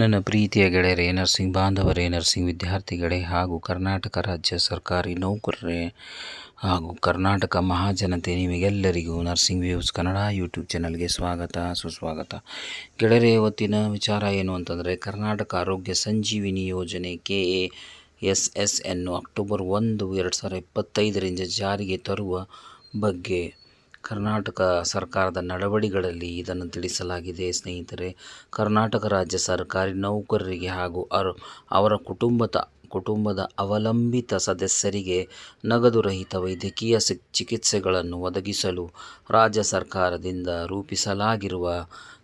ನನ್ನ ಪ್ರೀತಿಯ ಗೆಳೆಯರೇ, ನರ್ಸಿಂಗ್ ಬಾಂಧವರೇ, ನರ್ಸಿಂಗ್ ವಿದ್ಯಾರ್ಥಿಗಳೇ ಹಾಗೂ ಕರ್ನಾಟಕ ರಾಜ್ಯ ಸರ್ಕಾರಿ ನೌಕರರೇ ಹಾಗೂ ಕರ್ನಾಟಕ ಮಹಾಜನತೆ ನಿಮಗೆಲ್ಲರಿಗೂ ನರ್ಸಿಂಗ್ ವ್ಯೂಸ್ ಕನ್ನಡ ಯೂಟ್ಯೂಬ್ ಚಾನಲ್ಗೆ ಸ್ವಾಗತ, ಸುಸ್ವಾಗತ. ಗೆಳೆಯರೇ, ಇವತ್ತಿನ ವಿಚಾರ ಏನು ಅಂತಂದರೆ, ಕರ್ನಾಟಕ ಆರೋಗ್ಯ ಸಂಜೀವಿನಿ ಯೋಜನೆ ಕೆ ಎ ಎಸ್ ಎಸ್ ಎನ್ನು ಅಕ್ಟೋಬರ್ ಒಂದು, ಎರಡು ಸಾವಿರದ ಇಪ್ಪತ್ತೈದರಿಂದ ಜಾರಿಗೆ ತರುವ ಬಗ್ಗೆ ಕರ್ನಾಟಕ ಸರ್ಕಾರದ ನಡವಳಿಗಳಲ್ಲಿ ಇದನ್ನು ತಿಳಿಸಲಾಗಿದೆ. ಸ್ನೇಹಿತರೆ, ಕರ್ನಾಟಕ ರಾಜ್ಯ ಸರ್ಕಾರಿ ನೌಕರರಿಗೆ ಹಾಗೂ ಅವರ ಕುಟುಂಬದ ಕುಟುಂಬದ ಅವಲಂಬಿತ ಸದಸ್ಯರಿಗೆ ನಗದು ರಹಿತ ವೈದ್ಯಕೀಯ ಚಿಕಿತ್ಸೆಗಳನ್ನು ಒದಗಿಸಲು ರಾಜ್ಯ ಸರ್ಕಾರದಿಂದ ರೂಪಿಸಲಾಗಿರುವ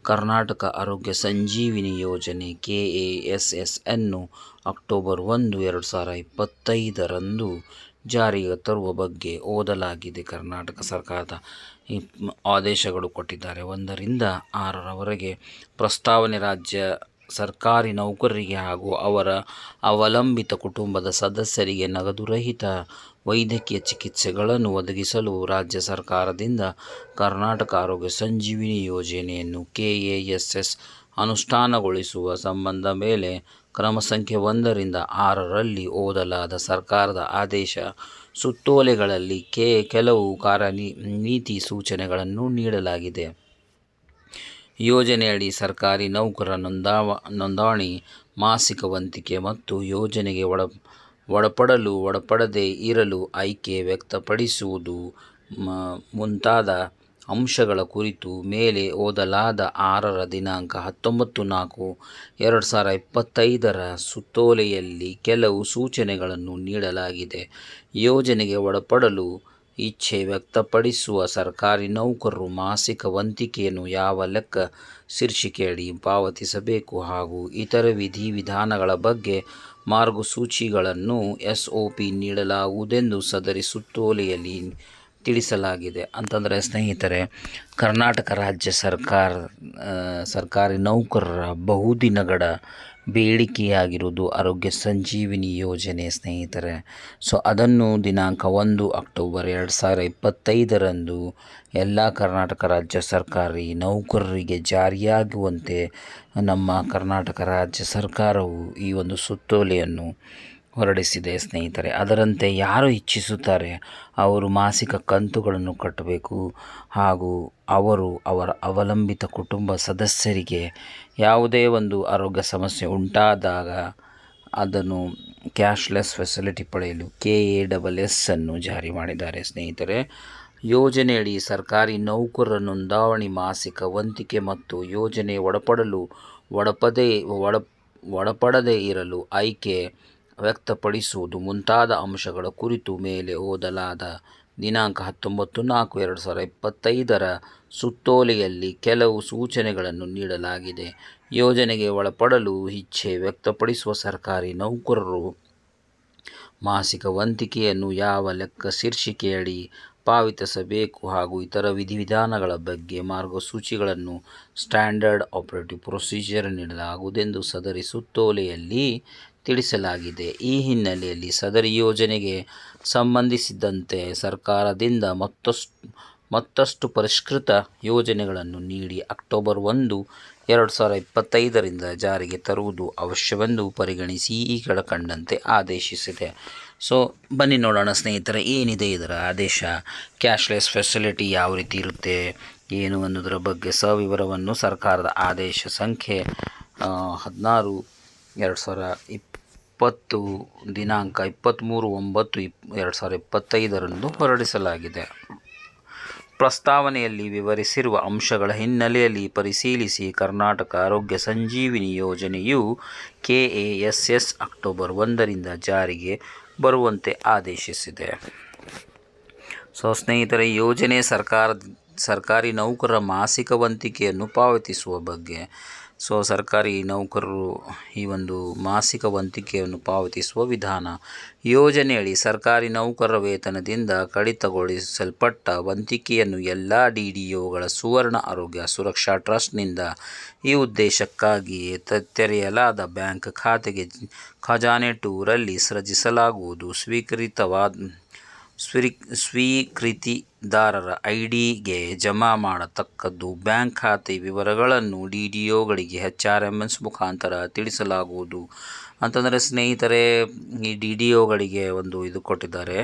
ಕರ್ನಾಟಕ ಆರೋಗ್ಯ ಸಂಜೀವಿನಿ ಯೋಜನೆ ಕೆ ಎ ಎಸ್ ಎಸ್ ಅನ್ನು ಅಕ್ಟೋಬರ್ ಒಂದು, ಎರಡು ಸಾವಿರ ಇಪ್ಪತ್ತೈದರಂದು ಜಾರಿಗೆ ತರುವ ಬಗ್ಗೆ ಓದಲಾಗಿದೆ. ಕರ್ನಾಟಕ ಸರ್ಕಾರದ ಆದೇಶಗಳು ಕೊಟ್ಟಿದ್ದಾರೆ. ಒಂದರಿಂದ ಆರರವರೆಗೆ ಪ್ರಸ್ತಾವನೆ ರಾಜ್ಯ ಸರ್ಕಾರಿ ನೌಕರರಿಗೆ ಹಾಗೂ ಅವರ ಅವಲಂಬಿತ ಕುಟುಂಬದ ಸದಸ್ಯರಿಗೆ ನಗದುರಹಿತ ವೈದ್ಯಕೀಯ ಚಿಕಿತ್ಸೆಗಳನ್ನು ಒದಗಿಸಲು ರಾಜ್ಯ ಸರ್ಕಾರದಿಂದ ಕರ್ನಾಟಕ ಆರೋಗ್ಯ ಸಂಜೀವಿನಿ ಯೋಜನೆಯನ್ನು ಕೆ ಎ ಎಸ್ ಎಸ್ ಅನುಷ್ಠಾನಗೊಳಿಸುವ ಸಂಬಂಧ ಮೇಲೆ ಕ್ರಮ ಸಂಖ್ಯೆ ಒಂದರಿಂದ ಆರರಲ್ಲಿ ಓದಲಾದ ಸರ್ಕಾರದ ಆದೇಶ ಸುತ್ತೋಲೆಗಳಲ್ಲಿ ಕೆ ಕೆಲವು ಕಾರ್ಯನಿ, ನೀತಿ ಸೂಚನೆಗಳನ್ನು ನೀಡಲಾಗಿದೆ. ಯೋಜನೆಯಡಿ ಸರ್ಕಾರಿ ನೌಕರ ನೋಂದಾವ, ನೋಂದಣಿ, ಮಾಸಿಕ ವಂತಿಕೆ ಮತ್ತು ಯೋಜನೆಗೆ ಒಳ, ಒಳಪಡಲು, ಒಳಪಡದೇ ಇರಲು ಆಯ್ಕೆ ವ್ಯಕ್ತಪಡಿಸುವುದು ಮುಂತಾದ ಅಂಶಗಳ ಕುರಿತು ಮೇಲೆ ಓದಲಾದ ಆರರ ದಿನಾಂಕ ಹತ್ತೊಂಬತ್ತು ನಾಲ್ಕು ಎರಡು ಸಾವಿರ ಇಪ್ಪತ್ತೈದರ ಸುತ್ತೋಲೆಯಲ್ಲಿ ಕೆಲವು ಸೂಚನೆಗಳನ್ನು ನೀಡಲಾಗಿದೆ. ಯೋಜನೆಗೆ ಒಳಪಡಲು ಇಚ್ಛೆ ವ್ಯಕ್ತಪಡಿಸುವ ಸರ್ಕಾರಿ ನೌಕರರು ಮಾಸಿಕ ವಂತಿಕೆಯನ್ನು ಯಾವ ಲೆಕ್ಕ ಶೀರ್ಷಿಕೆಯಡಿ ಪಾವತಿಸಬೇಕು ಹಾಗೂ ಇತರ ವಿಧಿವಿಧಾನಗಳ ಬಗ್ಗೆ ಮಾರ್ಗಸೂಚಿಗಳನ್ನು ಎಸ್ ಒ ಪಿ ನೀಡಲಾಗುವುದೆಂದು ಸದರಿ ಸುತ್ತೋಲೆಯಲ್ಲಿ ತಿಳಿಸಲಾಗಿದೆ ಅಂತಂದರೆ ಸ್ನೇಹಿತರೆ, ಕರ್ನಾಟಕ ರಾಜ್ಯ ಸರ್ಕಾರ ಸರ್ಕಾರಿ ನೌಕರರ ಬಹುದಿನಗಳ ಬೇಡಿಕೆಯಾಗಿರುವುದು ಆರೋಗ್ಯ ಸಂಜೀವಿನಿ ಯೋಜನೆ ಸ್ನೇಹಿತರೆ. ಸೊ, ಅದನ್ನು ದಿನಾಂಕ ಒಂದು ಅಕ್ಟೋಬರ್ ಎರಡು ಸಾವಿರ ಇಪ್ಪತ್ತೈದರಂದು ಎಲ್ಲ ಕರ್ನಾಟಕ ರಾಜ್ಯ ಸರ್ಕಾರಿ ನೌಕರರಿಗೆ ಜಾರಿಯಾಗುವಂತೆ ನಮ್ಮ ಕರ್ನಾಟಕ ರಾಜ್ಯ ಸರ್ಕಾರವು ಈ ಒಂದು ಸುತ್ತೋಲೆಯನ್ನು ಹೊರಡಿಸಿದೆ ಸ್ನೇಹಿತರೆ. ಅದರಂತೆ ಯಾರು ಇಚ್ಛಿಸುತ್ತಾರೆ ಅವರು ಮಾಸಿಕ ಕಂತುಗಳನ್ನು ಕಟ್ಟಬೇಕು ಹಾಗೂ ಅವರು ಅವರ ಅವಲಂಬಿತ ಕುಟುಂಬ ಸದಸ್ಯರಿಗೆ ಯಾವುದೇ ಒಂದು ಆರೋಗ್ಯ ಸಮಸ್ಯೆ ಉಂಟಾದಾಗ ಅದನ್ನು ಕ್ಯಾಶ್ಲೆಸ್ ಫೆಸಿಲಿಟಿ ಪಡೆಯಲು ಕೆ ಎ ಡಬಲ್ ಎಸ್ ಅನ್ನು ಜಾರಿ ಮಾಡಿದ್ದಾರೆ ಸ್ನೇಹಿತರೆ. ಯೋಜನೆಯಡಿ ಸರ್ಕಾರಿ ನೌಕರರ ನೋಂದಾವಣಿ ಮಾಸಿಕ ವಂತಿಕೆ ಮತ್ತು ಯೋಜನೆ ಒಳಪಡಲು ಒಳಪದೇ ಒಳ ಒಳಪಡದೇ ಇರಲು ಆಯ್ಕೆ ವ್ಯಕ್ತಪಡಿಸುವುದು ಮುಂತಾದ ಅಂಶಗಳ ಕುರಿತು ಮೇಲೆ ಓದಲಾದ ದಿನಾಂಕ ಹತ್ತೊಂಬತ್ತು ನಾಲ್ಕು ಎರಡು ಸಾವಿರ ಇಪ್ಪತ್ತೈದರ ಸುತ್ತೋಲೆಯಲ್ಲಿ ಕೆಲವು ಸೂಚನೆಗಳನ್ನು ನೀಡಲಾಗಿದೆ. ಯೋಜನೆಗೆ ಒಳಪಡಲು ಇಚ್ಛೆ ವ್ಯಕ್ತಪಡಿಸುವ ಸರ್ಕಾರಿ ನೌಕರರು ಮಾಸಿಕ ವಂತಿಕೆಯನ್ನು ಯಾವ ಲೆಕ್ಕ ಶೀರ್ಷಿಕೆಯಡಿ ಪಾವತಿಸಬೇಕು ಹಾಗೂ ಇತರ ವಿಧಿವಿಧಾನಗಳ ಬಗ್ಗೆ ಮಾರ್ಗಸೂಚಿಗಳನ್ನು ಸ್ಟ್ಯಾಂಡರ್ಡ್ ಆಪರೇಟಿವ್ ಪ್ರೊಸೀಜರ್ ನೀಡಲಾಗುವುದೆಂದು ಸದರಿ ಸುತ್ತೋಲೆಯಲ್ಲಿ ತಿಳಿಸಲಾಗಿದೆ. ಈ ಹಿನ್ನೆಲೆಯಲ್ಲಿ ಸದರಿ ಯೋಜನೆಗೆ ಸಂಬಂಧಿಸಿದಂತೆ ಸರ್ಕಾರದಿಂದ ಮತ್ತಷ್ಟು ಮತ್ತಷ್ಟು ಪರಿಷ್ಕೃತ ಯೋಜನೆಗಳನ್ನು ನೀಡಿ ಅಕ್ಟೋಬರ್ ಒಂದು, ಎರಡು ಸಾವಿರದ ಇಪ್ಪತ್ತೈದರಿಂದ ಜಾರಿಗೆ ತರುವುದು ಅವಶ್ಯವೆಂದು ಪರಿಗಣಿಸಿ ಈ ಕೆಳಕಂಡಂತೆ ಆದೇಶಿಸಿದೆ. ಸೊ, ಬನ್ನಿ ನೋಡೋಣ ಸ್ನೇಹಿತರೆ, ಏನಿದೆ ಇದರ ಆದೇಶ? ಕ್ಯಾಶ್ಲೆಸ್ ಫೆಸಿಲಿಟಿ ಯಾವ ರೀತಿ ಇರುತ್ತೆ? ಏನು ಅನ್ನೋದರ ಬಗ್ಗೆ ಸವಿವರವನ್ನು ಸರ್ಕಾರದ ಆದೇಶ ಸಂಖ್ಯೆ ಹದಿನಾರು, ಎರಡು ಸಾವಿರ ಇಪ್ಪತ್ತು ದಿನಾಂಕ ಇಪ್ಪತ್ತ್ಮೂರು ಒಂಬತ್ತು ಇಪ್, ಎರಡು ಸಾವಿರದ ಇಪ್ಪತ್ತೈದರಂದು ಹೊರಡಿಸಲಾಗಿದೆ. ಪ್ರಸ್ತಾವನೆಯಲ್ಲಿ ವಿವರಿಸಿರುವ ಅಂಶಗಳ ಹಿನ್ನೆಲೆಯಲ್ಲಿ ಪರಿಶೀಲಿಸಿ ಕರ್ನಾಟಕ ಆರೋಗ್ಯ ಸಂಜೀವಿನಿ ಯೋಜನೆಯು K A S S October ಒಂದರಿಂದ ಜಾರಿಗೆ ಬರುವಂತೆ ಆದೇಶಿಸಿದೆ. ಸೊ, ಸ್ನೇಹಿತರೆ ಯೋಜನೆ ಸರ್ಕಾರ ಸರ್ಕಾರಿ ನೌಕರರ ಮಾಸಿಕ ವಂತಿಕೆಯನ್ನು ಪಾವತಿಸುವ ಬಗ್ಗೆ ಸೊ ಸರ್ಕಾರಿ ನೌಕರರು ಈ ಒಂದು ಮಾಸಿಕ ವಂತಿಕೆಯನ್ನು ಪಾವತಿಸುವ ವಿಧಾನ. ಯೋಜನೆಯಡಿ ಸರ್ಕಾರಿ ನೌಕರರ ವೇತನದಿಂದ ಕಡಿತಗೊಳಿಸಲ್ಪಟ್ಟ ವಂತಿಕೆಯನ್ನು ಎಲ್ಲ ಡಿ ಡಿ ಒಗಳ ಸುವರ್ಣ ಆರೋಗ್ಯ ಸುರಕ್ಷಾ ಟ್ರಸ್ಟ್ನಿಂದ ಈ ಉದ್ದೇಶಕ್ಕಾಗಿ ತೆರೆಯಲಾದ ಬ್ಯಾಂಕ್ ಖಾತೆಗೆ ಖಜಾನೆ ಟೂರಲ್ಲಿ ಸೃಜಿಸಲಾಗುವುದು. ಸ್ವೀಕೃತವಾದ ಸ್ವೀ ಸ್ವೀಕೃತಿದಾರರ ಐಡಿಗೆ ಜಮಾ ಮಾಡತಕ್ಕದ್ದು ಬ್ಯಾಂಕ್ ಖಾತೆ ವಿವರಗಳನ್ನು ಡಿ.ಡಿ.ಒಗಳಿಗೆ ಎಚ್.ಆರ್.ಎಂ.ಎಸ್ ಮುಖಾಂತರ ತಿಳಿಸಲಾಗುವುದು. ಅಂತಂದರೆ ಸ್ನೇಹಿತರೆ, ಈ ಡಿ ಡಿ ಒಗಳಿಗೆ ಒಂದು ಇದು ಕೊಟ್ಟಿದ್ದಾರೆ.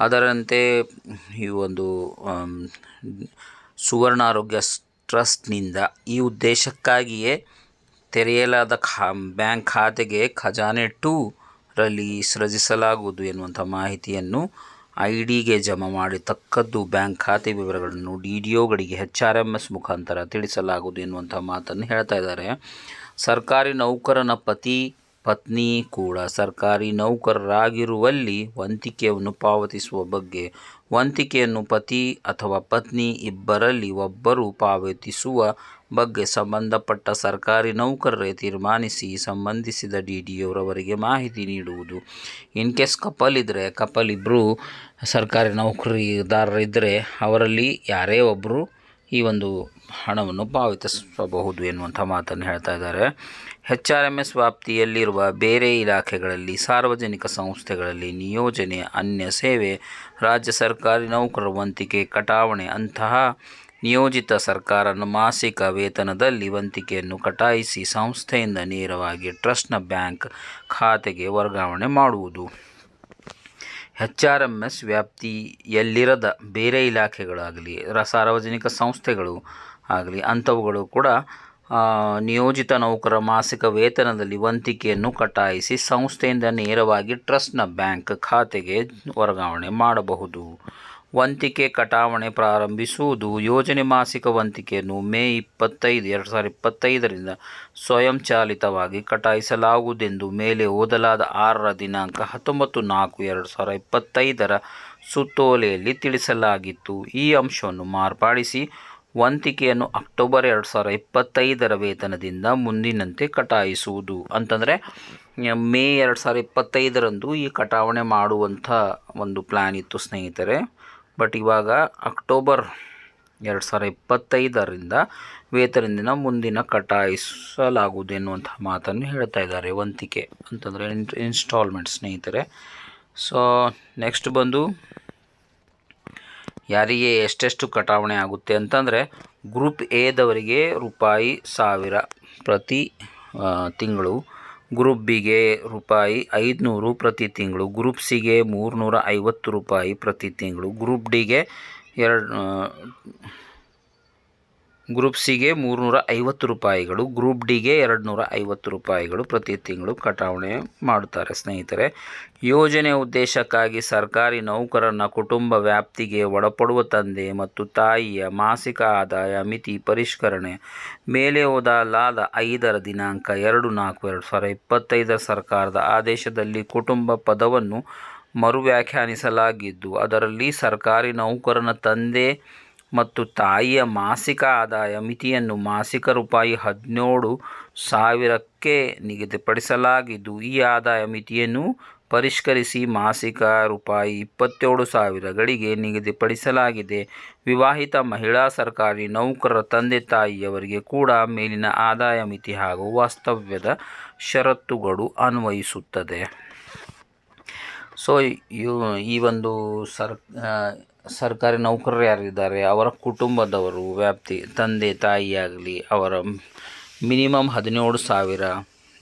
ಅದರಂತೆ ಈ ಒಂದು ಸುವರ್ಣ ಆರೋಗ್ಯ ಟ್ರಸ್ಟ್ನಿಂದ ಈ ಉದ್ದೇಶಕ್ಕಾಗಿಯೇ ತೆರೆಯಲಾದ ಖಾ, ಬ್ಯಾಂಕ್ ಖಾತೆಗೆ ಖಜಾನೆ ಟೂರಲ್ಲಿ ಸೃಜಿಸಲಾಗುವುದು ಎನ್ನುವಂಥ ಮಾಹಿತಿಯನ್ನು ಐ ಡಿಗೆ ಜಮಾ ಮಾಡಿತಕ್ಕದ್ದು ಬ್ಯಾಂಕ್ ಖಾತೆ ವಿವರಗಳನ್ನು ಡಿ ಡಿ ಒಗಳಿಗೆ ಎಚ್ ಆರ್ ಎಂ ಎಸ್ ಮುಖಾಂತರ ತಿಳಿಸಲಾಗುವುದು ಎನ್ನುವಂಥ ಮಾತನ್ನು ಹೇಳ್ತಾ ಇದ್ದಾರೆ. ಸರ್ಕಾರಿ ನೌಕರನ ಪತಿ, ಪತ್ನಿ ಕೂಡ ಸರ್ಕಾರಿ ನೌಕರರಾಗಿರುವಲ್ಲಿ ವಂತಿಕೆಯನ್ನು ಪಾವತಿಸುವ ಬಗ್ಗೆ ವಂತಿಕೆಯನ್ನು ಪತಿ ಅಥವಾ ಪತ್ನಿ ಇಬ್ಬರಲ್ಲಿ ಒಬ್ಬರು ಪಾವತಿಸುವ ಬಗ್ಗೆ ಸಂಬಂಧಪಟ್ಟ ಸರ್ಕಾರಿ ನೌಕರರೇ ತೀರ್ಮಾನಿಸಿ ಸಂಬಂಧಿಸಿದ ಡಿ ಡಿ ಅವರವರಿಗೆ ಮಾಹಿತಿ ನೀಡುವುದು. ಇನ್ ಕೇಸ್ ಕಪಲ್ ಇದ್ದರೆ ಕಪಲ್ ಇಬ್ಬರು ಸರ್ಕಾರಿ ನೌಕರಿದಾರರಿದ್ದರೆ ಅವರಲ್ಲಿ ಯಾರೇ ಒಬ್ಬರು ಈ ಒಂದು ಹಣವನ್ನು ಪಾವತಿಸಬಹುದು ಎನ್ನುವಂಥ ಮಾತನ್ನು ಹೇಳ್ತಾ ಇದ್ದಾರೆ. ಹೆಚ್ ಆರ್ ಎಂ ಎಸ್ ವ್ಯಾಪ್ತಿಯಲ್ಲಿರುವ ಬೇರೆ ಇಲಾಖೆಗಳಲ್ಲಿ, ಸಾರ್ವಜನಿಕ ಸಂಸ್ಥೆಗಳಲ್ಲಿ ನಿಯೋಜನೆ, ಅನ್ಯ ಸೇವೆ, ರಾಜ್ಯ ಸರ್ಕಾರಿ ನೌಕರರ ವಂತಿಕೆ, ಕಟಾವಣೆ ಅಂತಹ ನಿಯೋಜಿತ ಸರ್ಕಾರ ಮಾಸಿಕ ವೇತನದಲ್ಲಿ ವಂತಿಕೆಯನ್ನು ಕಟಾಯಿಸಿ ಸಂಸ್ಥೆಯಿಂದ ನೇರವಾಗಿ ಟ್ರಸ್ಟ್ನ ಬ್ಯಾಂಕ್ ಖಾತೆಗೆ ವರ್ಗಾವಣೆ ಮಾಡುವುದು. ಎಚ್ ಆರ್ ಎಂ ಎಸ್ ವ್ಯಾಪ್ತಿಯಲ್ಲಿರದ ಬೇರೆ ಇಲಾಖೆಗಳಾಗಲಿ ಸಾರ್ವಜನಿಕ ಸಂಸ್ಥೆಗಳು ಆಗಲಿ, ಅಂಥವುಗಳು ಕೂಡ ನಿಯೋಜಿತ ನೌಕರ ಮಾಸಿಕ ವೇತನದಲ್ಲಿ ವಂತಿಕೆಯನ್ನು ಕಟಾಯಿಸಿ ಸಂಸ್ಥೆಯಿಂದ ನೇರವಾಗಿ ಟ್ರಸ್ಟ್ನ ಬ್ಯಾಂಕ್ ಖಾತೆಗೆ ವರ್ಗಾವಣೆ ಮಾಡಬಹುದು. ವಂತಿಕೆ ಕಟಾವಣೆ ಪ್ರಾರಂಭಿಸುವುದು. ಯೋಜನೆ ಮಾಸಿಕ ವಂತಿಕೆಯನ್ನು ಮೇ ಇಪ್ಪತ್ತೈದು, ಎರಡು ಸಾವಿರದ ಇಪ್ಪತ್ತೈದರಿಂದ ಸ್ವಯಂಚಾಲಿತವಾಗಿ ಕಟಾಯಿಸಲಾಗುವುದೆಂದು ಮೇಲೆ ಓದಲಾದ ಆರರ ದಿನಾಂಕ ಹತ್ತೊಂಬತ್ತು ನಾಲ್ಕು, ಎರಡು ಸಾವಿರದ ಇಪ್ಪತ್ತೈದರ ಸುತ್ತೋಲೆಯಲ್ಲಿ ತಿಳಿಸಲಾಗಿತ್ತು. ಈ ಅಂಶವನ್ನು ಮಾರ್ಪಡಿಸಿ ವಂತಿಕೆಯನ್ನು ಅಕ್ಟೋಬರ್ ಎರಡು ಸಾವಿರದ ಇಪ್ಪತ್ತೈದರ ವೇತನದಿಂದ ಮುಂದಿನಂತೆ ಕಟಾಯಿಸುವುದು. ಅಂತಂದರೆ, ಮೇ ಎರಡು ಸಾವಿರದ ಇಪ್ಪತ್ತೈದರಂದು ಈ ಕಟಾವಣೆ ಮಾಡುವಂಥ ಒಂದು ಪ್ಲ್ಯಾನ್ ಇತ್ತು ಸ್ನೇಹಿತರೆ. ಬಟ್ ಇವಾಗ ಅಕ್ಟೋಬರ್ ಎರಡು ಸಾವಿರ ಇಪ್ಪತ್ತೈದರಿಂದ ವೇತನದಿಂದ ಮುಂದಿನ ಕಟಾಯಿಸಲಾಗುವುದು ಎನ್ನುವಂಥ ಮಾತನ್ನು ಹೇಳ್ತಾ ಇದ್ದಾರೆ ವಂತಿಕೆ ಅಂತಂದರೆ ಇನ್ಸ್ಟಾಲ್ಮೆಂಟ್ ಸ್ನೇಹಿತರೆ. ಸೊ ನೆಕ್ಸ್ಟ್ ಬಂದು ಯಾರಿಗೆ ಎಷ್ಟೆಷ್ಟು ಕಟಾವಣೆ ಆಗುತ್ತೆ ಅಂತಂದರೆ ಗ್ರೂಪ್ ಎದವರಿಗೆ ರೂಪಾಯಿ ಸಾವಿರ ಪ್ರತಿ ತಿಂಗಳು ಗ್ರೂಪ್ ಬಿಗೆ ರೂಪಾಯಿ ಐದುನೂರು ಪ್ರತಿ ತಿಂಗಳು, ಗ್ರೂಪ್ ಸಿಗೆ ಮೂರುನೂರ ಐವತ್ತು ರೂಪಾಯಿ ಪ್ರತಿ ತಿಂಗಳು, ಗ್ರೂಪ್ ಡಿಗೆ ಎರಡು ಗ್ರೂಪ್ ಸಿಗೆ ಮೂರುನೂರ ಐವತ್ತು ರೂಪಾಯಿಗಳು, ಗ್ರೂಪ್ ಡಿಗೆ ಎರಡು ನೂರ ಐವತ್ತು ರೂಪಾಯಿಗಳು ಪ್ರತಿ ತಿಂಗಳು ಕಟಾವಣೆ ಮಾಡುತ್ತಾರೆ ಸ್ನೇಹಿತರೆ. ಯೋಜನೆ ಉದ್ದೇಶಕ್ಕಾಗಿ ಸರ್ಕಾರಿ ನೌಕರನ ಕುಟುಂಬ ವ್ಯಾಪ್ತಿಗೆ ಒಳಪಡುವ ತಂದೆ ಮತ್ತು ತಾಯಿಯ ಮಾಸಿಕ ಆದಾಯ, ಮಿತಿ ಪರಿಷ್ಕರಣೆ, ಮೇಲೆ ಲಾದ ಐದರ ದಿನಾಂಕ ಎರಡು ನಾಲ್ಕು ಎರಡು ಸಾವಿರದ ಇಪ್ಪತ್ತೈದರ ಸರ್ಕಾರದ ಆದೇಶದಲ್ಲಿ ಕುಟುಂಬ ಪದವನ್ನು ಮರು ವ್ಯಾಖ್ಯಾನಿಸಲಾಗಿದ್ದು ಅದರಲ್ಲಿ ಸರ್ಕಾರಿ ನೌಕರನ ತಂದೆ ಮತ್ತು ತಾಯಿಯ ಮಾಸಿಕ ಆದಾಯ ಮಿತಿಯನ್ನು ಮಾಸಿಕ ರೂಪಾಯಿ ಹದಿನೇಳು ಸಾವಿರಕ್ಕೆ ನಿಗದಿಪಡಿಸಲಾಗಿದ್ದು, ಈ ಆದಾಯ ಮಿತಿಯನ್ನು ಪರಿಷ್ಕರಿಸಿ ಮಾಸಿಕ ರೂಪಾಯಿ ಇಪ್ಪತ್ತೇಳು ಸಾವಿರಗಳಿಗೆ ನಿಗದಿಪಡಿಸಲಾಗಿದೆ. ವಿವಾಹಿತ ಮಹಿಳಾ ಸರ್ಕಾರಿ ನೌಕರರ ತಂದೆ ತಾಯಿಯವರಿಗೆ ಕೂಡ ಮೇಲಿನ ಆದಾಯ ಮಿತಿ ಹಾಗೂ ವಾಸ್ತವ್ಯದ ಷರತ್ತುಗಳು ಅನ್ವಯಿಸುತ್ತದೆ. ಸೊ ಈ ಒಂದು ಸರ್ ಸರ್ಕಾರಿ ನೌಕರರು ಯಾರಿದ್ದಾರೆ? ಅವರ ಕುಟುಂಬದವರು, ವ್ಯಾಪ್ತಿ, ತಂದೆ ತಾಯಿಯಾಗಲಿ ಅವರ ಮಿನಿಮಮ್ ಹದಿನೇಳು ಸಾವಿರ,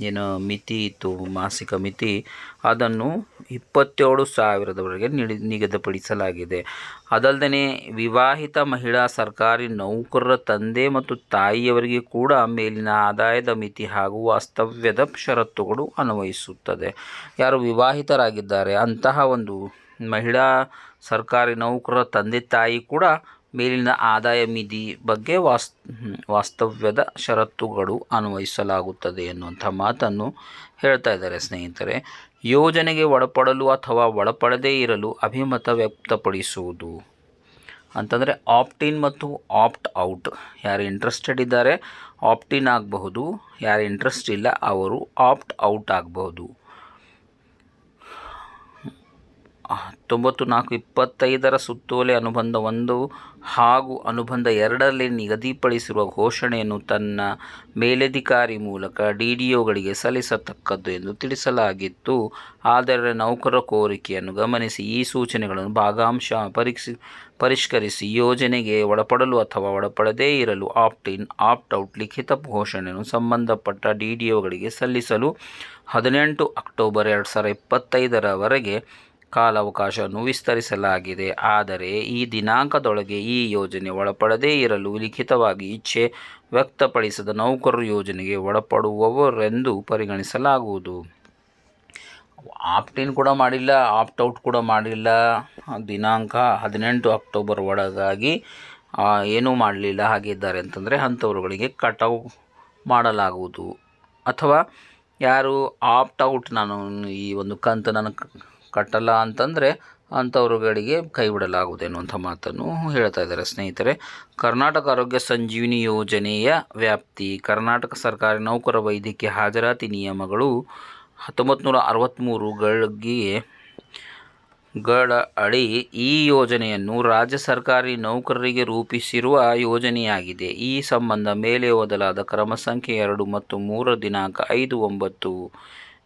ಏನು ಮಿತಿ ಇತ್ತು, ಮಾಸಿಕ ಮಿತಿ, ಅದನ್ನು ಇಪ್ಪತ್ತೇಳು ಸಾವಿರದವರೆಗೆ ನಿಡಿ ನಿಗದಿಪಡಿಸಲಾಗಿದೆ. ಅದಲ್ಲದೆ ವಿವಾಹಿತ ಮಹಿಳಾ ಸರ್ಕಾರಿ ನೌಕರರ ತಂದೆ ಮತ್ತು ತಾಯಿಯವರಿಗೆ ಕೂಡ ಮೇಲಿನ ಆದಾಯದ ಮಿತಿ ಹಾಗೂ ವಾಸ್ತವ್ಯದ ಷರತ್ತುಗಳು ಅನ್ವಯಿಸುತ್ತದೆ. ಯಾರು ವಿವಾಹಿತರಾಗಿದ್ದಾರೆ, ಅಂತಹ ಒಂದು ಮಹಿಳಾ ಸರ್ಕಾರಿ ನೌಕರರ ತಂದೆ ತಾಯಿ ಕೂಡ ಮೇಲಿನ ಆದಾಯ ಮಿತಿ ಬಗ್ಗೆ ವಾಸ್ ವಾಸ್ತವ್ಯದ ಷರತ್ತುಗಳು ಅನ್ವಯಿಸಲಾಗುತ್ತದೆ ಎನ್ನುವಂಥ ಮಾತನ್ನು ಹೇಳ್ತಾ ಇದ್ದಾರೆ ಸ್ನೇಹಿತರೆ. ಯೋಜನೆಗೆ ಒಳಪಡಲು ಅಥವಾ ಒಳಪಡದೇ ಇರಲು ಅಭಿಮತ ವ್ಯಕ್ತಪಡಿಸುವುದು. ಅಂತಂದರೆ ಆಪ್ಟಿನ್ ಮತ್ತು ಆಪ್ಟ್ ಔಟ್ ಯಾರು ಇಂಟ್ರೆಸ್ಟೆಡ್ ಇದ್ದಾರೆ ಆಪ್ಟಿನ್ ಆಗಬಹುದು. ಯಾರು ಇಂಟ್ರೆಸ್ಟ್ ಇಲ್ಲ, ಅವರು ಆಪ್ಟ್ ಔಟ್ ಆಗಬಹುದು. ಹತ್ತೊಂಬತ್ತು ನಾಲ್ಕು ಇಪ್ಪತ್ತೈದರ ಸುತ್ತೋಲೆ ಅನುಬಂಧ ಒಂದು ಹಾಗೂ ಅನುಬಂಧ ಎರಡರಲ್ಲಿ ನಿಗದಿಪಡಿಸಿರುವ ಘೋಷಣೆಯನ್ನು ತನ್ನ ಮೇಲಧಿಕಾರಿ ಮೂಲಕ ಡಿ ಡಿ ಒಗಳಿಗೆ ಸಲ್ಲಿಸತಕ್ಕದ್ದು ಎಂದು ತಿಳಿಸಲಾಗಿತ್ತು. ಆದರೆ ನೌಕರ ಕೋರಿಕೆಯನ್ನು ಗಮನಿಸಿ ಈ ಸೂಚನೆಗಳನ್ನು ಭಾಗಾಂಶ ಪರೀಕ್ಷಿ, ಪರಿಷ್ಕರಿಸಿ ಯೋಜನೆಗೆ ಒಳಪಡಲು ಅಥವಾ ಒಳಪಡದೇ ಇರಲು ಆಪ್ಟ್ ಇನ್ ಆಪ್ಟ್ ಔಟ್ ಲಿಖಿತ ಘೋಷಣೆಯನ್ನು ಸಂಬಂಧಪಟ್ಟ ಡಿ ಡಿ ಒಗಳಿಗೆ ಸಲ್ಲಿಸಲು ಹದಿನೆಂಟು ಅಕ್ಟೋಬರ್ ಎರಡು ಸಾವಿರದ ಇಪ್ಪತ್ತೈದರವರೆಗೆ ಕಾಲಾವಕಾಶವನ್ನು ವಿಸ್ತರಿಸಲಾಗಿದೆ. ಆದರೆ ಈ ದಿನಾಂಕದೊಳಗೆ ಈ ಯೋಜನೆ ಒಳಪಡದೇ ಇರಲು ಲಿಖಿತವಾಗಿ ಇಚ್ಛೆ ವ್ಯಕ್ತಪಡಿಸದ ನೌಕರರು ಯೋಜನೆಗೆ ಒಳಪಡುವವರೆಂದು ಪರಿಗಣಿಸಲಾಗುವುದು. ಆಪ್ಟ್ ಕೂಡ ಮಾಡಿಲ್ಲ, ಆಪ್ಟ್ ಔಟ್ ಕೂಡ ಮಾಡಿಲ್ಲ. ದಿನಾಂಕ ಹದಿನೆಂಟು ಅಕ್ಟೋಬರ್ ಒಳಗಾಗಿ ಏನೂ ಮಾಡಲಿಲ್ಲ. ಹಾಗಿದ್ದಾರೆ ಅಂತಂದರೆ ಅಂಥವ್ರುಗಳಿಗೆ ಕಟಾವು ಮಾಡಲಾಗುವುದು. ಅಥವಾ ಯಾರು ಆಪ್ಟ್ ಔಟ್, ನಾನು ಈ ಒಂದು ಕಂತು ನಾನು ಕ- ಕಟ್ಟಲ್ಲ ಅಂತಂದರೆ ಅಂಥವ್ರುಗಳಿಗೆ ಕೈ ಬಿಡಲಾಗುವುದು ಅಂತ ಮಾತನ್ನು ಹೇಳ್ತಾ ಇದ್ದಾರೆ. ಸ್ನೇಹಿತರೆ, ಕರ್ನಾಟಕ ಆರೋಗ್ಯ ಸಂಜೀವಿನಿ ಯೋಜನೆಯ ವ್ಯಾಪ್ತಿ, ಕರ್ನಾಟಕ ಸರ್ಕಾರಿ ನೌಕರ ವೈದ್ಯಕೀಯ ಹಾಜರಾತಿ ನಿಯಮಗಳು ಹತ್ತೊಂಬತ್ತು ನೂರ ಅರವತ್ತ್ಮೂರುಗಳಿಗೆ ಗಳ ಅಡಿ ಈ ಯೋಜನೆಯನ್ನು ರಾಜ್ಯ ಸರ್ಕಾರಿ ನೌಕರರಿಗೆ ರೂಪಿಸಿರುವ ಯೋಜನೆಯಾಗಿದೆ. ಈ ಸಂಬಂಧ ಮೇಲೆ ಓದಲಾದ ಕ್ರಮ ಸಂಖ್ಯೆ ಎರಡು ಮತ್ತು ಮೂರು ದಿನಾಂಕ ಐದು ಒಂಬತ್ತು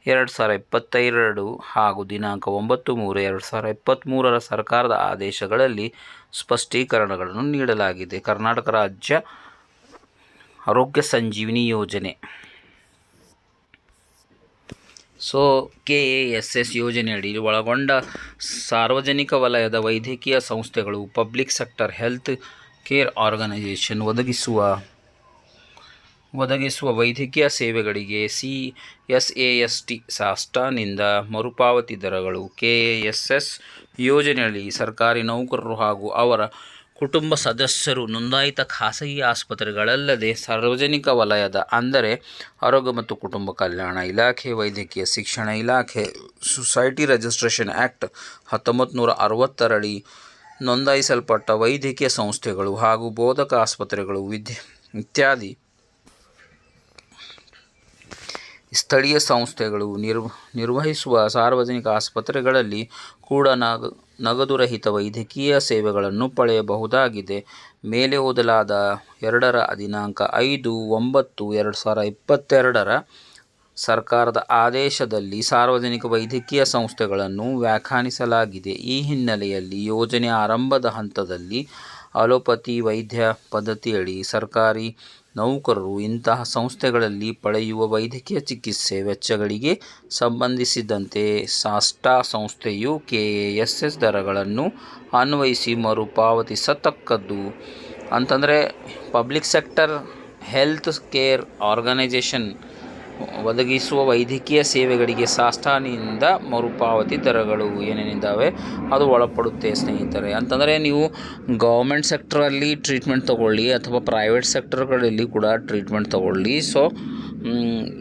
ಎರಡು ಸಾವಿರ ಇಪ್ಪತ್ತೆರಡು ಹಾಗೂ ದಿನಾಂಕ ಒಂಬತ್ತು ಮೂರು ಎರಡು ಸಾವಿರ ಇಪ್ಪತ್ತ್ಮೂರರ ಸರ್ಕಾರದ ಆದೇಶಗಳಲ್ಲಿ ಸ್ಪಷ್ಟೀಕರಣಗಳನ್ನು ನೀಡಲಾಗಿದೆ. ಕರ್ನಾಟಕ ರಾಜ್ಯ ಆರೋಗ್ಯ ಸಂಜೀವಿನಿ ಯೋಜನೆ. So, K A S S ಯೋಜನೆಯಡಿ ಒಳಗೊಂಡ ಸಾರ್ವಜನಿಕ ವಲಯದ ವೈದ್ಯಕೀಯ ಸಂಸ್ಥೆಗಳು, public sector, health care organisation ಒದಗಿಸುವ ಒದಗಿಸುವ ವೈದ್ಯಕೀಯ ಸೇವೆಗಳಿಗೆ C S A S T ಸಾಸ್ಟಾನಿಂದ ಮರುಪಾವತಿ ದರಗಳು. ಕೆ ಎಸ್ ಎಸ್ ಯೋಜನೆಯಲ್ಲಿ ಸರ್ಕಾರಿ ನೌಕರರು ಹಾಗೂ ಅವರ ಕುಟುಂಬ ಸದಸ್ಯರು ನೋಂದಾಯಿತ ಖಾಸಗಿ ಆಸ್ಪತ್ರೆಗಳಲ್ಲದೆ ಸಾರ್ವಜನಿಕ ವಲಯದ, ಅಂದರೆ ಆರೋಗ್ಯ ಮತ್ತು ಕುಟುಂಬ ಕಲ್ಯಾಣ ಇಲಾಖೆ, ವೈದ್ಯಕೀಯ ಶಿಕ್ಷಣ ಇಲಾಖೆ, ಸೊಸೈಟಿ ರಿಜಿಸ್ಟ್ರೇಷನ್ ಆ್ಯಕ್ಟ್ ಹತ್ತೊಂಬತ್ತು ನೂರ ಅರವತ್ತರಡಿ ನೋಂದಾಯಿಸಲ್ಪಟ್ಟ ವೈದ್ಯಕೀಯ ಸಂಸ್ಥೆಗಳು ಹಾಗೂ ಬೋಧಕ ಆಸ್ಪತ್ರೆಗಳು ವಿದ್ಯೆ ಇತ್ಯಾದಿ ಸ್ಥಳೀಯ ಸಂಸ್ಥೆಗಳು ನಿರ್ವ, ನಿರ್ವಹಿಸುವ ಸಾರ್ವಜನಿಕ ಆಸ್ಪತ್ರೆಗಳಲ್ಲಿ ಕೂಡ ನಗ ನಗದುರಹಿತ ವೈದ್ಯಕೀಯ ಸೇವೆಗಳನ್ನು ಪಡೆಯಬಹುದಾಗಿದೆ. ಮೇಲೆ ಓದಲಾದ ಎರಡರ ದಿನಾಂಕ ಐದು ಒಂಬತ್ತು ಎರಡು ಸಾವಿರ ಇಪ್ಪತ್ತೆರಡರ ಸರ್ಕಾರದ ಆದೇಶದಲ್ಲಿ ಸಾರ್ವಜನಿಕ ವೈದ್ಯಕೀಯ ಸಂಸ್ಥೆಗಳನ್ನು ವ್ಯಾಖ್ಯಾನಿಸಲಾಗಿದೆ. ಈ ಹಿನ್ನೆಲೆಯಲ್ಲಿ ಯೋಜನೆ ಆರಂಭದ ಹಂತದಲ್ಲಿ ಅಲೋಪತಿ ವೈದ್ಯ ಪದ್ಧತಿಯಡಿ ಸರ್ಕಾರಿ ನೌಕರರು ಇಂತಹ ಸಂಸ್ಥೆಗಳಲ್ಲಿ ಪಡೆಯುವ ವೈದ್ಯಕೀಯ ಚಿಕಿತ್ಸೆ ವೆಚ್ಚಗಳಿಗೆ ಸಂಬಂಧಿಸಿದಂತೆ ಸಾಸ್ಟಾ ಸಂಸ್ಥೆಯು ಕೆ ಎಸ್ ಎಸ್ ದರಗಳನ್ನು ಅನ್ವಯಿಸಿ ಮರುಪಾವತಿಸತಕ್ಕದ್ದು. ಅಂತಂದರೆ, public sector, health care organisation ಒದಗಿಸುವ ವೈದ್ಯಕೀಯ ಸೇವೆಗಳಿಗೆ ಸಾಷ್ಟಾನಿಂದ ಮರುಪಾವತಿ ದರಗಳು ಏನೇನಿದ್ದಾವೆ, ಅದು ಒಳಪಡುತ್ತೆ ಸ್ನೇಹಿತರೆ. ಅಂತಂದರೆ ನೀವು ಗೌರ್ಮೆಂಟ್ ಸೆಕ್ಟ್ರಲ್ಲಿ ಟ್ರೀಟ್ಮೆಂಟ್ ತಗೊಳ್ಳಿ ಅಥವಾ ಪ್ರೈವೇಟ್ ಸೆಕ್ಟರ್ಗಳಲ್ಲಿ ಕೂಡ ಟ್ರೀಟ್ಮೆಂಟ್ ತಗೊಳ್ಳಿ. ಸೊ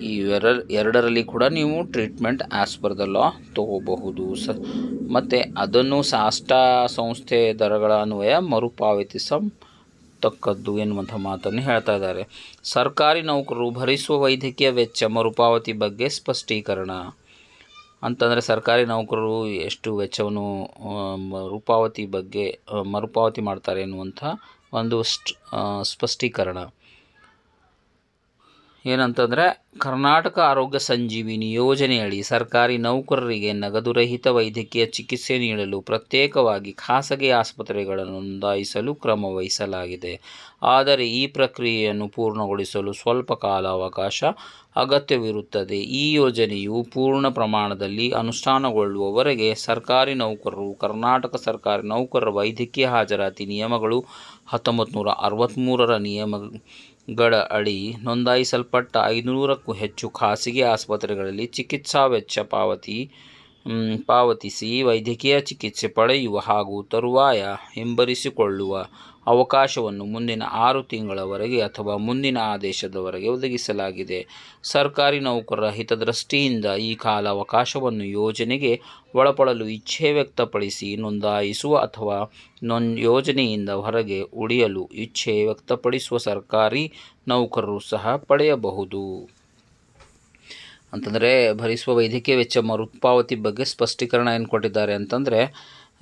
ಇವೆರ ಎರಡರಲ್ಲಿ ಕೂಡ ನೀವು treatment as per the law ತಗೋಬಹುದು. ಸ, ಮತ್ತು ಅದನ್ನು ಸಾಷ್ಟ ಸಂಸ್ಥೆ ದರಗಳ ಅನ್ವಯ ಮರುಪಾವತಿಸ ತಕ್ಕದ್ದು ಎನ್ನುವಂಥ ಮಾತನ್ನು ಹೇಳ್ತಾ ಇದ್ದಾರೆ. ಸರ್ಕಾರಿ ನೌಕರರು ಭರಿಸುವ ವೈದ್ಯಕೀಯ ವೆಚ್ಚ ಮರುಪಾವತಿ ಬಗ್ಗೆ ಸ್ಪಷ್ಟೀಕರಣ. ಅಂತಂದರೆ ಸರ್ಕಾರಿ ನೌಕರರು ಎಷ್ಟು ವೆಚ್ಚವನ್ನು ಮರುಪಾವತಿ ಬಗ್ಗೆ ಮರುಪಾವತಿ ಮಾಡ್ತಾರೆ ಎನ್ನುವಂಥ ಒಂದು ಸ್ಪಷ್ಟೀಕರಣ. ಏನಂತಂದರೆ, ಕರ್ನಾಟಕ ಆರೋಗ್ಯ ಸಂಜೀವಿನಿ ಯೋಜನೆಯಡಿ ಸರ್ಕಾರಿ ನೌಕರರಿಗೆ ನಗದುರಹಿತ ವೈದ್ಯಕೀಯ ಚಿಕಿತ್ಸೆ ನೀಡಲು ಪ್ರತ್ಯೇಕವಾಗಿ ಖಾಸಗಿ ಆಸ್ಪತ್ರೆಗಳನ್ನು ನೋಂದಾಯಿಸಲು ಕ್ರಮ ವಹಿಸಲಾಗಿದೆ. ಆದರೆ ಈ ಪ್ರಕ್ರಿಯೆಯನ್ನು ಪೂರ್ಣಗೊಳಿಸಲು ಸ್ವಲ್ಪ ಕಾಲಾವಕಾಶ ಅಗತ್ಯವಿರುತ್ತದೆ. ಈ ಯೋಜನೆಯು ಪೂರ್ಣ ಪ್ರಮಾಣದಲ್ಲಿ ಅನುಷ್ಠಾನಗೊಳ್ಳುವವರೆಗೆ ಸರ್ಕಾರಿ ನೌಕರರು, ಕರ್ನಾಟಕ ಸರ್ಕಾರಿ ನೌಕರರ ವೈದ್ಯಕೀಯ ಹಾಜರಾತಿ ನಿಯಮಗಳು ಹತ್ತೊಂಬತ್ತು ನೂರ ಅರವತ್ತ್ಮೂರರ ನಿಯಮಗಳ ಅಡಿ ನೋಂದಾಯಿಸಲ್ಪಟ್ಟ ಐನೂರಕ್ಕೂ ಹೆಚ್ಚು ಖಾಸಗಿ ಆಸ್ಪತ್ರೆಗಳಲ್ಲಿ ಚಿಕಿತ್ಸಾ ವೆಚ್ಚ ಪಾವತಿ ಪಾವತಿಸಿ ವೈದ್ಯಕೀಯ ಚಿಕಿತ್ಸೆ ಪಡೆಯುವ ಹಾಗೂ ತರುವಾಯ ಹಿಂಬರಿಸಿಕೊಳ್ಳುವ ಅವಕಾಶವನ್ನು ಮುಂದಿನ ಆರು ತಿಂಗಳವರೆಗೆ ಅಥವಾ ಮುಂದಿನ ಆದೇಶದವರೆಗೆ ಒದಗಿಸಲಾಗಿದೆ. ಸರ್ಕಾರಿ ನೌಕರರ ಹಿತದೃಷ್ಟಿಯಿಂದ ಈ ಕಾಲ ಅವಕಾಶವನ್ನು ಯೋಜನೆಗೆ ಒಳಪಡಲು ಇಚ್ಛೆ ವ್ಯಕ್ತಪಡಿಸಿ ನೋಂದಾಯಿಸುವ ಅಥವಾ ನೊನ್ ಯೋಜನೆಯಿಂದ ಹೊರಗೆ ಉಳಿಯಲು ಇಚ್ಛೆ ವ್ಯಕ್ತಪಡಿಸುವ ಸರ್ಕಾರಿ ನೌಕರರು ಸಹ ಪಡೆಯಬಹುದು. ಅಂತಂದರೆ ಭರಿಸುವ ವೈದ್ಯಕೀಯ ವೆಚ್ಚ ಮರುಪಾವತಿ ಬಗ್ಗೆ ಸ್ಪಷ್ಟೀಕರಣ ಏನು ಕೊಟ್ಟಿದ್ದಾರೆ ಅಂತಂದರೆ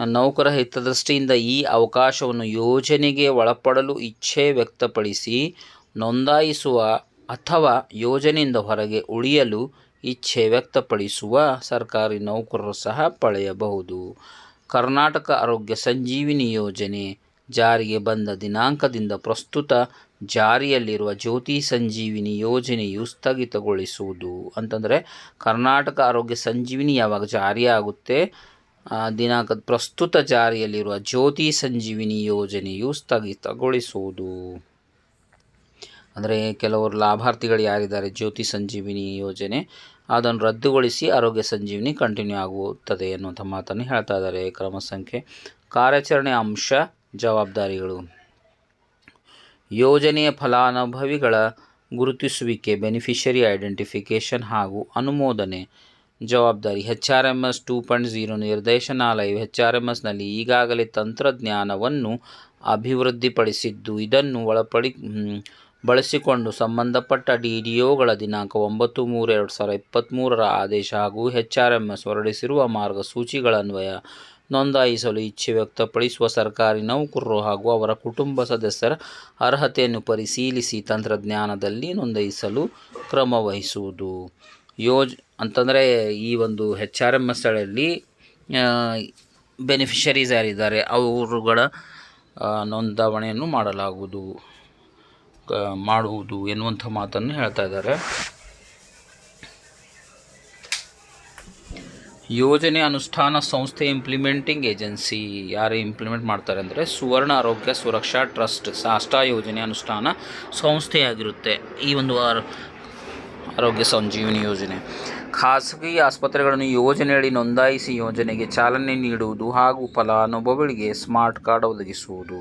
ನೌಕರ ಹಿತದೃಷ್ಟಿಯಿಂದ ಈ ಅವಕಾಶವನ್ನು ಯೋಜನೆಗೆ ಒಳಪಡಲು ಇಚ್ಛೆ ವ್ಯಕ್ತಪಡಿಸಿ, ನೋಂದಾಯಿಸುವ ಅಥವಾ ಯೋಜನೆಯಿಂದ ಹೊರಗೆ ಉಳಿಯಲು ಇಚ್ಛೆ ವ್ಯಕ್ತಪಡಿಸುವ ಸರ್ಕಾರಿ ನೌಕರರು ಸಹ ಪಡೆಯಬಹುದು. ಕರ್ನಾಟಕ ಆರೋಗ್ಯ ಸಂಜೀವಿನಿ ಯೋಜನೆ ಜಾರಿಗೆ ಬಂದ ದಿನಾಂಕದಿಂದ ಪ್ರಸ್ತುತ ಜಾರಿಯಲ್ಲಿರುವ ಜ್ಯೋತಿ ಸಂಜೀವಿನಿ ಯೋಜನೆಯು ಸ್ಥಗಿತಗೊಳಿಸುವುದು. ಅಂತಂದರೆ, ಕರ್ನಾಟಕ ಆರೋಗ್ಯ ಸಂಜೀವಿನಿ ಯಾವಾಗ ಜಾರಿಯಾಗುತ್ತೆ? ಆ, ದಿನಾಂಕ ಪ್ರಸ್ತುತ ಜಾರಿಯಲ್ಲಿರುವ ಜ್ಯೋತಿ ಸಂಜೀವಿನಿ ಯೋಜನೆಯು ಸ್ಥಗಿತಗೊಳಿಸುವುದು. ಅಂದರೆ ಕೆಲವರು ಲಾಭಾರ್ಥಿಗಳು ಯಾರಿದ್ದಾರೆ? ಜ್ಯೋತಿ ಸಂಜೀವಿನಿ ಯೋಜನೆ. ಅದನ್ನು ರದ್ದುಗೊಳಿಸಿ ಆರೋಗ್ಯ ಸಂಜೀವಿನಿ ಕಂಟಿನ್ಯೂ ಆಗುತ್ತದೆ ಎನ್ನುವಂಥ ಮಾತನ್ನು ಹೇಳ್ತಾ ಇದ್ದಾರೆ ಕ್ರಮ ಸಂಖ್ಯೆ ಕಾರ್ಯಾಚರಣೆ ಅಂಶ ಜವಾಬ್ದಾರಿಗಳು. ಯೋಜನೆಯ ಫಲಾನುಭವಿಗಳ ಗುರುತಿಸುವಿಕೆ ಬೆನಿಫಿಷರಿ ಐಡೆಂಟಿಫಿಕೇಷನ್ ಹಾಗೂ ಅನುಮೋದನೆ. ಜವಾಬ್ದಾರಿ. H R M S two point zero ನಿರ್ದೇಶನಾಲಯವು ಎಸ್ನಲ್ಲಿ ಈಗಾಗಲೇ ತಂತ್ರಜ್ಞಾನವನ್ನು ಅಭಿವೃದ್ಧಿಪಡಿಸಿದ್ದು, ಇದನ್ನು ಒಳಪಡಿ ಬಳಸಿಕೊಂಡು ಸಂಬಂಧಪಟ್ಟ ಡಿ ಡಿ ಒಗಳ ದಿನಾಂಕ ಒಂಬತ್ತು ಮೂರು ಎರಡು ಸಾವಿರದ ಇಪ್ಪತ್ತ್ಮೂರರ ಆದೇಶ ಹಾಗೂ ಎಚ್ ಆರ್ ಎಂ ಎಸ್ ಹೊರಡಿಸಿರುವ ಮಾರ್ಗಸೂಚಿಗಳನ್ವಯ ನೋಂದಾಯಿಸಲು ಇಚ್ಛೆ ವ್ಯಕ್ತಪಡಿಸುವ ಸರ್ಕಾರಿ ನೌಕರರು ಹಾಗೂ ಅವರ ಕುಟುಂಬ ಸದಸ್ಯರ ಅರ್ಹತೆಯನ್ನು ಪರಿಶೀಲಿಸಿ ತಂತ್ರಜ್ಞಾನದಲ್ಲಿ ನೋಂದಾಯಿಸಲು ಕ್ರಮ ವಹಿಸುವುದು. ಯೋಜ್, ಅಂತಂದರೆ ಈ ಒಂದು ಹೆಚ್ ಆರ್ ಎಂ ಎಸ್ ಅಲ್ಲಿ ಬೆನಿಫಿಷರೀಸ್ ಯಾರಿದ್ದಾರೆ, ಅವರುಗಳ ನೋಂದಾವಣೆಯನ್ನು ಮಾಡಲಾಗುವುದು ಮಾಡುವುದು ಎನ್ನುವಂಥ ಮಾತನ್ನು ಹೇಳ್ತಾ ಇದ್ದಾರೆ. ಯೋಜನೆ ಅನುಷ್ಠಾನ ಸಂಸ್ಥೆ ಇಂಪ್ಲಿಮೆಂಟಿಂಗ್ ಏಜೆನ್ಸಿ ಯಾರು ಇಂಪ್ಲಿಮೆಂಟ್ ಮಾಡ್ತಾರೆ ಅಂದರೆ ಸುವರ್ಣ ಆರೋಗ್ಯ ಸುರಕ್ಷಾ ಟ್ರಸ್ಟ್ ಸಾಷ್ಟಾ ಯೋಜನೆ ಅನುಷ್ಠಾನ ಸಂಸ್ಥೆಯಾಗಿರುತ್ತೆ. ಈ ಒಂದು ಆರೋಗ್ಯ ಸಂಜೀವಿನಿ ಯೋಜನೆ. ಖಾಸಗಿ ಆಸ್ಪತ್ರೆಗಳನ್ನು ಯೋಜನೆಯಡಿ ನೋಂದಾಯಿಸಿ ಯೋಜನೆಗೆ ಚಾಲನೆ ನೀಡುವುದು ಹಾಗೂ ಫಲಾನುಭವಿಗಳಿಗೆ ಸ್ಮಾರ್ಟ್ ಕಾರ್ಡ್ ಒದಗಿಸುವುದು.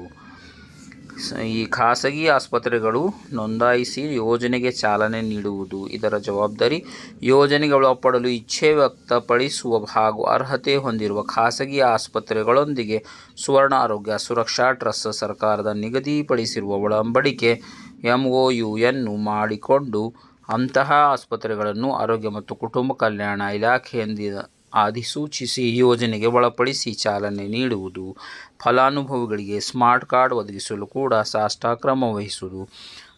ಈ ಖಾಸಗಿ ಆಸ್ಪತ್ರೆಗಳು ನೋಂದಾಯಿಸಿ ಯೋಜನೆಗೆ ಚಾಲನೆ ನೀಡುವುದು. ಇದರ ಜವಾಬ್ದಾರಿ ಯೋಜನೆಗೆ ಒಳಪಡಲು ಇಚ್ಛೆ ವ್ಯಕ್ತಪಡಿಸುವ ಹಾಗೂ ಅರ್ಹತೆ ಹೊಂದಿರುವ ಖಾಸಗಿ ಆಸ್ಪತ್ರೆಗಳೊಂದಿಗೆ ಸುವರ್ಣ ಆರೋಗ್ಯ ಸುರಕ್ಷಾ ಟ್ರಸ್ಟ್ ಸರ್ಕಾರದ ನಿಗದಿಪಡಿಸಿರುವ ಒಳಂಬಡಿಕೆ ಎಂ ಒ ಯುಯನ್ನು ಮಾಡಿಕೊಂಡು ಅಂತಹ ಆಸ್ಪತ್ರೆಗಳನ್ನು ಆರೋಗ್ಯ ಮತ್ತು ಕುಟುಂಬ ಕಲ್ಯಾಣ ಇಲಾಖೆಯಿಂದ ಅಧಿಸೂಚಿಸಿ ಯೋಜನೆಗೆ ಒಳಪಡಿಸಿ ಚಾಲನೆ ನೀಡುವುದು, ಫಲಾನುಭವಿಗಳಿಗೆ ಸ್ಮಾರ್ಟ್ ಕಾರ್ಡ್ ಒದಗಿಸಲು ಕೂಡ ಸಾಷ್ಟ ಕ್ರಮ ವಹಿಸುವುದು.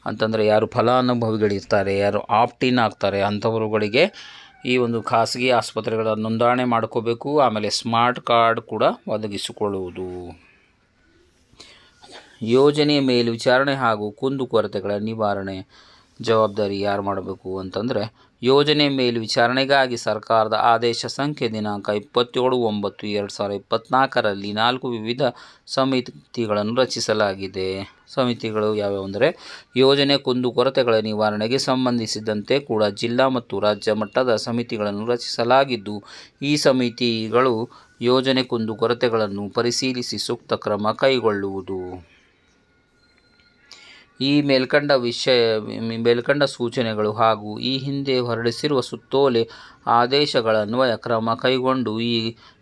ಅಂತಂದರೆ ಯಾರು ಫಲಾನುಭವಿಗಳಿರ್ತಾರೆ, ಯಾರು ಆಪ್ಟಿನ್ ಆಗ್ತಾರೆ, ಅಂಥವರುಗಳಿಗೆ ಈ ಒಂದು ಖಾಸಗಿ ಆಸ್ಪತ್ರೆಗಳ ನೋಂದಣಿ ಮಾಡ್ಕೋಬೇಕು, ಆಮೇಲೆ ಸ್ಮಾರ್ಟ್ ಕಾರ್ಡ್ ಕೂಡ ಒದಗಿಸಿಕೊಳ್ಳುವುದು. ಯೋಜನೆಯ ಮೇಲ್ವಿಚಾರಣೆ ಹಾಗೂ ಕುಂದುಕೊರತೆಗಳ ನಿವಾರಣೆ. ಜವಾಬ್ದಾರಿ ಯಾರು ಮಾಡಬೇಕು ಅಂತಂದರೆ ಯೋಜನೆ ಮೇಲ್ವಿಚಾರಣೆಗಾಗಿ ಸರ್ಕಾರದ ಆದೇಶ ಸಂಖ್ಯೆ ದಿನಾಂಕ ಇಪ್ಪತ್ತೇಳು, ಒಂಬತ್ತು, ಎರಡು ಸಾವಿರದ ಇಪ್ಪತ್ತ್ನಾಲ್ಕರಲ್ಲಿ ನಾಲ್ಕು ವಿವಿಧ ಸಮಿತಿಗಳನ್ನು ರಚಿಸಲಾಗಿದೆ. ಸಮಿತಿಗಳು ಯಾವ್ಯಾವು ಅಂದರೆ ಯೋಜನೆ ಕುಂದುಕೊರತೆಗಳ ನಿವಾರಣೆಗೆ ಸಂಬಂಧಿಸಿದಂತೆ ಕೂಡ ಜಿಲ್ಲಾ ಮತ್ತು ರಾಜ್ಯ ಮಟ್ಟದ ಸಮಿತಿಗಳನ್ನು ರಚಿಸಲಾಗಿದ್ದು, ಈ ಸಮಿತಿಗಳು ಯೋಜನೆ ಕುಂದುಕೊರತೆಗಳನ್ನು ಪರಿಶೀಲಿಸಿ ಸೂಕ್ತ ಕ್ರಮ ಕೈಗೊಳ್ಳುವುದು. ಈ ಮೇಲ್ಕಂಡ ವಿಷಯ ಮೇಲ್ಕಂಡ ಸೂಚನೆಗಳು ಹಾಗೂ ಈ ಹಿಂದೆ ಹೊರಡಿಸಿರುವ ಸುತ್ತೋಲೆ ಆದೇಶಗಳನ್ವಯ ಕ್ರಮ ಕೈಗೊಂಡು ಈ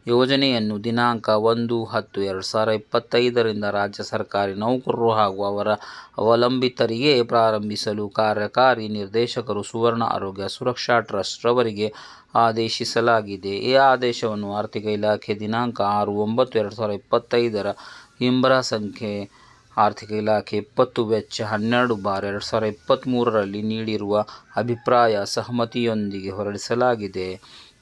ಯೋಜನೆಯನ್ನು ದಿನಾಂಕ ಒಂದು ಹತ್ತು ಎರಡು ಸಾವಿರದ ಇಪ್ಪತ್ತೈದರಿಂದ ರಾಜ್ಯ ಸರ್ಕಾರಿ ನೌಕರರು ಹಾಗೂ ಅವರ ಅವಲಂಬಿತರಿಗೆ ಪ್ರಾರಂಭಿಸಲು ಕಾರ್ಯಕಾರಿ ನಿರ್ದೇಶಕರು ಸುವರ್ಣ ಆರೋಗ್ಯ ಸುರಕ್ಷಾ ಟ್ರಸ್ಟ್ ರವರಿಗೆ ಆದೇಶಿಸಲಾಗಿದೆ. ಈ ಆದೇಶವನ್ನು ಆರ್ಥಿಕ ಇಲಾಖೆ ದಿನಾಂಕ ಆರು ಒಂಬತ್ತು ಎರಡು ಸಾವಿರದ ಇಪ್ಪತ್ತೈದರ ಹಿಂಬರ ಸಂಖ್ಯೆ ಆರ್ಥಿಕ ಇಲಾಖೆ ಇಪ್ಪತ್ತು ವೆಚ್ಚ ಹನ್ನೆರಡು ಬಾರ್ ಎರಡು ಸಾವಿರದ ಇಪ್ಪತ್ತ್ಮೂರರಲ್ಲಿ ನೀಡಿರುವ ಅಭಿಪ್ರಾಯ ಸಹಮತಿಯೊಂದಿಗೆ ಹೊರಡಿಸಲಾಗಿದೆ.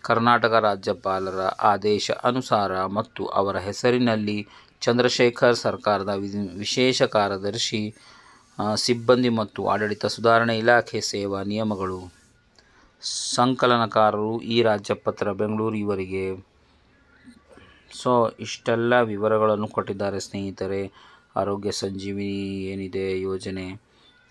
ಕರ್ನಾಟಕ ರಾಜ್ಯಪಾಲರ ಆದೇಶ ಅನುಸಾರ ಮತ್ತು ಅವರ ಹೆಸರಿನಲ್ಲಿ ಚಂದ್ರಶೇಖರ್ ಸರ್ಕಾರದ ವಿಶೇಷ ಕಾರ್ಯದರ್ಶಿ ಸಿಬ್ಬಂದಿ ಮತ್ತು ಆಡಳಿತ ಸುಧಾರಣೆ ಇಲಾಖೆ ಸೇವಾ ನಿಯಮಗಳು. ಸಂಕಲನಕಾರರು ಈ ರಾಜ್ಯಪತ್ರ ಬೆಂಗಳೂರು ಇವರಿಗೆ ಸೊ, ಇಷ್ಟೆಲ್ಲ ವಿವರಗಳನ್ನು ಕೊಟ್ಟಿದ್ದಾರೆ ಸ್ನೇಹಿತರೆ. ಆರೋಗ್ಯ ಸಂಜೀವಿನಿ ಏನಿದೆ ಯೋಜನೆ?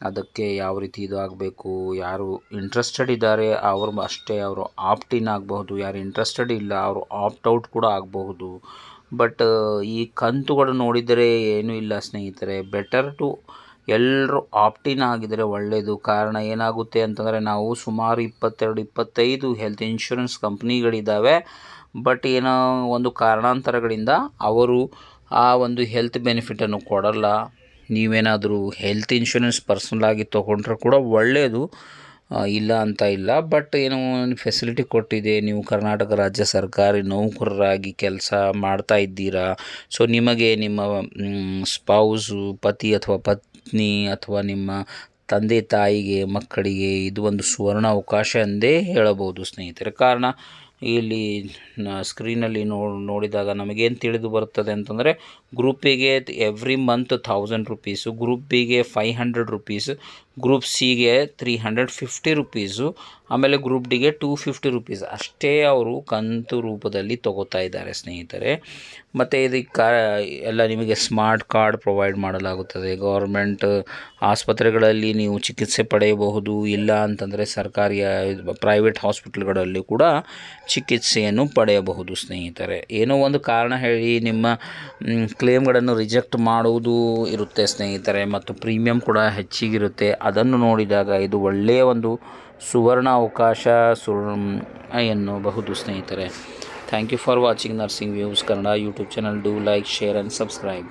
ಅದಕ್ಕೆ ಯಾವ ರೀತಿ ಇದು ಆಗಬೇಕು? ಯಾರು ಇಂಟ್ರೆಸ್ಟೆಡ್ ಇದ್ದಾರೆ, ಅವರು ಅಷ್ಟೇ ಅವರು ಆಪ್ಟ್ ಇನ್ ಆಗಬಹುದು. ಯಾರು ಇಂಟ್ರೆಸ್ಟೆಡ್ ಇಲ್ಲ, ಅವರು ಆಪ್ಟ್ ಔಟ್ ಕೂಡ ಆಗಬಹುದು. ಬಟ್ ಈ ಕಂತುಗಳು ನೋಡಿದರೆ ಏನೂ ಇಲ್ಲ ಸ್ನೇಹಿತರೆ. ಬೆಟರ್ ಟು ಎಲ್ಲರೂ ಆಪ್ಟಿನ್ ಆಗಿದರೆ ಒಳ್ಳೆಯದು ಕಾರಣ ಏನಾಗುತ್ತೆ ಅಂತಂದರೆ, ನಾವು ಸುಮಾರು ಇಪ್ಪತ್ತೆರಡು, ಇಪ್ಪತ್ತೈದು ಹೆಲ್ತ್ ಇನ್ಶೂರೆನ್ಸ್ ಕಂಪ್ನಿಗಳಿದ್ದಾವೆ ಬಟ್ ಏನೋ ಒಂದು ಕಾರಣಾಂತರಗಳಿಂದ ಅವರು ಆ ಒಂದು ಹೆಲ್ತ್ ಬೆನಿಫಿಟನ್ನು ಕೊಡಲ್ಲ. ನೀವೇನಾದರೂ ಹೆಲ್ತ್ ಇನ್ಶೂರೆನ್ಸ್ ಪರ್ಸ್ನಲ್ಲಾಗಿ ತೊಗೊಂಡ್ರೆ ಕೂಡ ಒಳ್ಳೆಯದು ಇಲ್ಲ ಅಂತ ಇಲ್ಲ. ಬಟ್ ಏನೋ ಒಂದು ಫೆಸಿಲಿಟಿ ಕೊಟ್ಟಿದೆ. ನೀವು ಕರ್ನಾಟಕ ರಾಜ್ಯ ಸರ್ಕಾರಿ ನೌಕರರಾಗಿ ಕೆಲಸ ಮಾಡ್ತಾ ಇದ್ದೀರಾ. ಸೊ ನಿಮಗೆ ನಿಮ್ಮ ಸ್ಪೌಸು ಪತಿ ಅಥವಾ ಪತ್ನಿ ಅಥವಾ ನಿಮ್ಮ ತಂದೆ ತಾಯಿಗೆ, ಮಕ್ಕಳಿಗೆ ಇದು ಒಂದು ಸುವರ್ಣ ಅವಕಾಶ ಎಂದೇ ಹೇಳಬಹುದು ಸ್ನೇಹಿತರೆ. ಕಾರಣ ಇಲ್ಲಿ ಸ್ಕ್ರೀನಲ್ಲಿ ನೋಡಿದಾಗ ನಮಗೇನು ತಿಳಿದು ಬರುತ್ತದೆ ಅಂತಂದರೆ ಗ್ರೂಪಿಗೆ every month thousand rupees group ಬಿಗೆ ಫೈ ಹಂಡ್ರೆಡ್ ರುಪೀಸ್ ಗ್ರೂಪ್ ಸಿಗೆ ತ್ರೀ ಹಂಡ್ರೆಡ್ ಫಿಫ್ಟಿ ರುಪೀಸು ಆಮೇಲೆ ಗ್ರೂಪ್ ಡಿಗೆ ಟೂ ಫಿಫ್ಟಿ ರುಪೀಸ್ ಅಷ್ಟೇ ಅವರು ಕಂತು ರೂಪದಲ್ಲಿ ತಗೋತಾ ಇದ್ದಾರೆ ಸ್ನೇಹಿತರೆ. ಮತ್ತು ಇದಕ್ಕೆ ಎಲ್ಲ ನಿಮಗೆ ಸ್ಮಾರ್ಟ್ ಕಾರ್ಡ್ ಪ್ರೊವೈಡ್ ಮಾಡಲಾಗುತ್ತದೆ. ಗೌರ್ಮೆಂಟ್ ಆಸ್ಪತ್ರೆಗಳಲ್ಲಿ ನೀವು ಚಿಕಿತ್ಸೆ ಪಡೆಯಬಹುದು. ಇಲ್ಲ ಅಂತಂದರೆ ಸರ್ಕಾರಿ ಪ್ರೈವೇಟ್ ಹಾಸ್ಪಿಟಲ್ಗಳಲ್ಲಿ ಕೂಡ ಚಿಕಿತ್ಸೆಯನ್ನು ಪಡೆಯಬಹುದು ಸ್ನೇಹಿತರೆ. ಏನೋ ಒಂದು ಕಾರಣ ಹೇಳಿ ನಿಮ್ಮ ಕ್ಲೇಮ್ಗಳನ್ನು ರಿಜೆಕ್ಟ್ ಮಾಡುವುದು ಇರುತ್ತೆ ಸ್ನೇಹಿತರೆ. ಮತ್ತು ಪ್ರೀಮಿಯಂ ಕೂಡ ಹೆಚ್ಚಿಗಿರುತ್ತೆ. ಅದನ್ನು ನೋಡಿದಾಗ ಇದು ಒಳ್ಳೆಯ ಒಂದು ಸುವರ್ಣ ಅವಕಾಶ ಸು ಎನ್ನುಬಹುದು ಸ್ನೇಹಿತರೆ. Thank you for watching nursing views Kannada YouTube channel do like share and subscribe